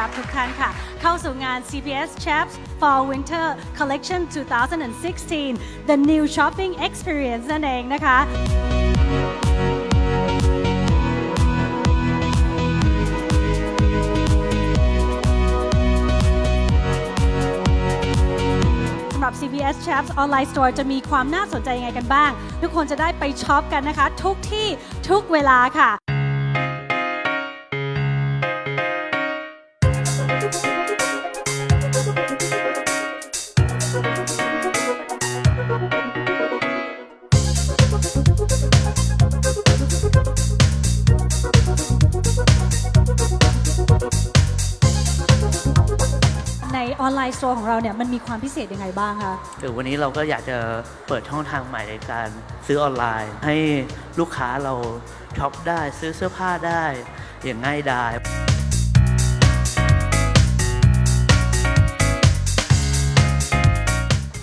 รับทุกท่านค่ะ เข้าสู่งาน CPS Chaps Fall Winter Collection 2016 The New Shopping Experience นั่นเองนะคะสำหรับ CVS Chaps Online Store จะมีความน่าสนใจยังไงกันบ้าง ทุกคนจะได้ไปช็อปกันนะคะ ทุกที่ทุกเวลาค่ะ ในออนไลน์สโตร์ของเราเนี่ยมันมีความพิเศษยังไงบ้างคะเดี๋ยววันนี้เราก็อยากจะเปิดช่องทางใหม่ในการซื้อออนไลน์ ให้ลูกค้าเราช็อปได้ซื้อเสื้อผ้าได้ อย่างง่ายดาย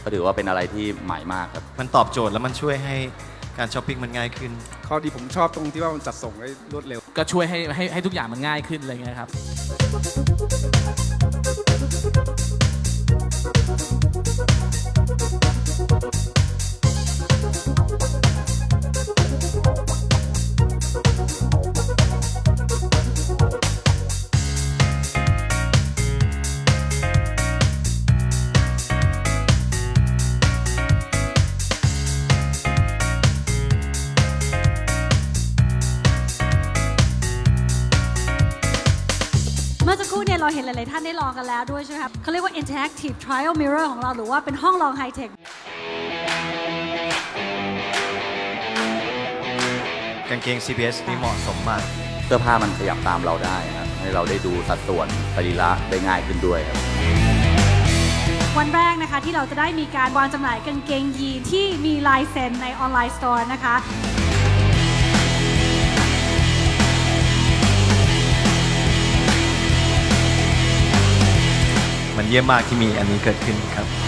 ก็ถือว่าเป็นอะไรที่ใหม่มากครับ มันตอบโจทย์แล้วมันช่วยให้ การช้อปปิ้งมันง่ายขึ้น ข้อดีผมชอบตรงที่ว่ามันจัดส่งได้รวดเร็ว ก็ช่วยให้ให้ให้ทุกอย่างมันง่ายขึ้นอะไรเงี้ยครับ มื่อสักครู่เนี่ยเราเห็นหลาย ๆ ท่านได้ลองกันแล้วด้วยใช่ไหมครับเขาเรียกว่า interactive trial mirror ของเราหรือว่าเป็นห้องลองไฮเทคกางเกง CPS นี่เหมาะสมมาก เสื้อผ้ามันขยับตามเราได้ครับให้เราได้ดูสัดส่วนสรีระได้ง่ายขึ้นด้วยครับ วันแรกนะคะที่เราจะได้มีการวางจำหน่ายกางเกงยีนที่มีลายเซ็นในออนไลน์สโตร์นะคะ มันเยี่ยมมากที่มีอันนี้เกิดขึ้นครับ